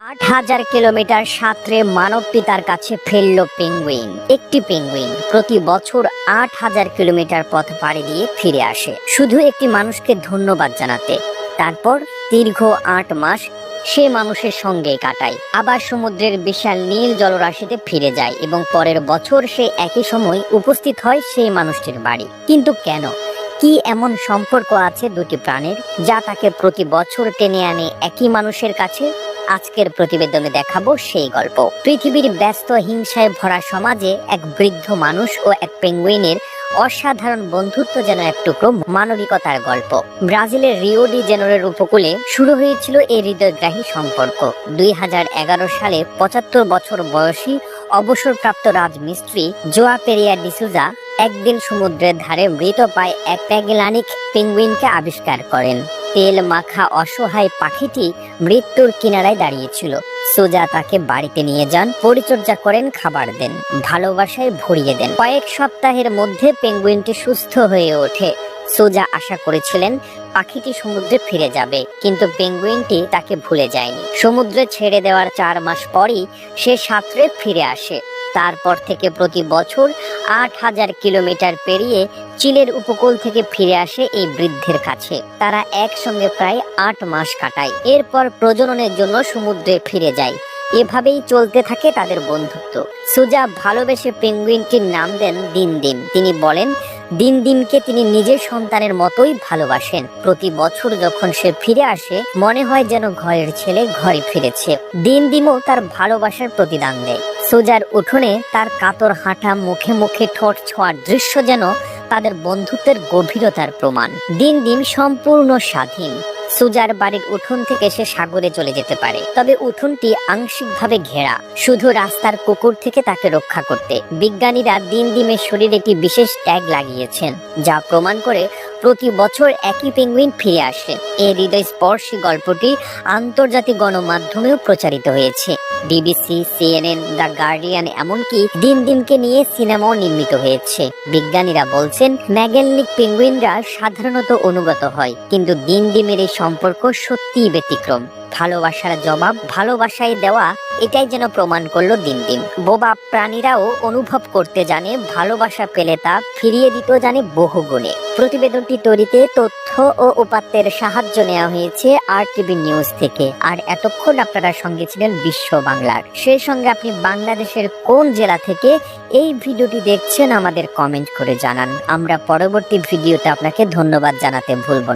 আট হাজার কিলোমিটার সাঁতরে মানব পিতার কাছে ফেলল পেঙ্গুইন, একটি পেঙ্গুইন। প্রতি বছর আট হাজার কিলোমিটার পথ পাড়ি দিয়ে ফিরে আসে। শুধু একটি মানুষকে ধন্যবাদ জানাতে। তারপর দীর্ঘ আট মাস সে মানুষের সঙ্গে কাটায়। আবার সমুদ্রের বিশাল নীল জলরাশিতে ফিরে যায় এবং পরের বছর সে একই সময় উপস্থিত হয় সেই মানুষটির বাড়ি। কিন্তু কেন? কি এমন সম্পর্ক আছে দুটি প্রাণের, যা তাকে প্রতি বছর টেনে আনে একই মানুষের কাছে? আজকের প্রতিবেদনে দেখাবো সেই গল্প। পৃথিবীর ব্যস্ত হিংসায় ভরা সমাজে এক বৃদ্ধ মানুষ ও এক পেঙ্গুইনের অসাধারণ বন্ধুত্ব যেন এক টুকরো মানবিকতার গল্প। ব্রাজিলের রিও ডি জেনোরের উপকূলে শুরু হয়েছিল এই হৃদয়গ্রাহী সম্পর্ক। দুই হাজার এগারো সালে পঁচাত্তর বছর বয়সী অবসরপ্রাপ্ত রাজমিস্ত্রি জোয়া পেরিয়া ডিসুজা একদিন সমুদ্রের ধারে মৃত পায় এক প্যাগেলানিক পেঙ্গুইনকে আবিষ্কার করেন। তেল মাখা অসহায় পাখিটি মৃত্যুর কিনারায় দাঁড়িয়েছিল। সোজা তাকে বাড়িতে নিয়ে যান, পরিচর্যা করেন, খাবার দেন, ভালোবাসায় ভরিয়ে দেন। কয়েক সপ্তাহের মধ্যে পেঙ্গুইনটি সুস্থ হয়ে ওঠে। সোজা আশা করেছিলেন পাখিটি সমুদ্রে ফিরে যাবে, কিন্তু পেঙ্গুইনটি তাকে ভুলে যায়নি। সমুদ্রে ছেড়ে দেওয়ার চার মাস পরই সে সাঁতরে ফিরে আসে। তারপর থেকে প্রতি বছর আট হাজার কিলোমিটার পেরিয়ে চিলের উপকূল থেকে ফিরে আসে এই বৃদ্ধের কাছে। তারা একসঙ্গে প্রায় আট মাস কাটায়। এরপর প্রজননের জন্য সমুদ্রে ফিরে যায়। এভাবেই চলতে থাকে তাদের বন্ধুত্ব। সুজা ভালোবেসে পেঙ্গুইনটির নাম দেন দিন দিন তিনি বলেন দিন দিনকে তিনি নিজের সন্তানের মতোই ভালোবাসেন। প্রতি বছর যখন সে ফিরে আসে, মনে হয় যেন ঘরের ছেলে ঘরে ফিরেছে। দিন দিনও তার ভালোবাসার প্রতিদান দেয়। সোজার উঠোনে তার কাতর হাঁটা, মুখে মুখে ঠোঁট ছোঁয়ার দৃশ্য যেন তাদের বন্ধুত্বের গভীরতার প্রমাণ। দিন দিন সম্পূর্ণ স্বাধীন। সুজার বাড়ির উঠোন থেকে সে সাগরে চলে যেতে পারে। তবে উঠোনটি আংশিকভাবে ঘেরা। শুধু রাস্তার কুকুর থেকে তাকে রক্ষা করতে। বিজ্ঞানীরা দিন দিনের শরীরে একটি বিশেষ ট্যাগ লাগিয়েছেন, যা প্রমাণ করে প্রতি বছর একই পেঙ্গুইন ফিরে আসে। এই হৃদয়স্পর্শী গল্পটি আন্তর্জাতিক গণমাধ্যমেও প্রচারিত হয়েছে। বিবিসি, সিএনএন, দ্য গার্ডিয়ান এমনকি দিন দিনকে নিয়ে সিনেমাও নির্মিত হয়েছে। বিজ্ঞানীরা বলছেন, ম্যাগেলনিক পেঙ্গুইনরা সাধারণত অনুগত হয়, কিন্তু দিন দিনের এই সম্পর্ক সত্যিই ব্যতিক্রম। ভালোবাসার জবাব ভালোবাসায় দেওয়া, এটাই যেন প্রমাণ করল দিন দিন বোবা প্রাণীরাও অনুভব করতে জানে, ভালোবাসা পেলে তা ফিরিয়ে দিত জানে বহু গুণে প্রতিবেদনটি তৈরিতে তথ্য ও উপাত্তের সাহায্য নেওয়া হয়েছে আর টিভি নিউজ থেকে। আর এতক্ষণ আপনারা সঙ্গে ছিলেন বিশ্ব বাংলার। সেই সঙ্গে আপনি বাংলাদেশের কোন জেলা থেকে এই ভিডিওটি দেখছেন আমাদের কমেন্ট করে জানান। আমরা পরবর্তী ভিডিওতে আপনাকে ধন্যবাদ জানাতে ভুলব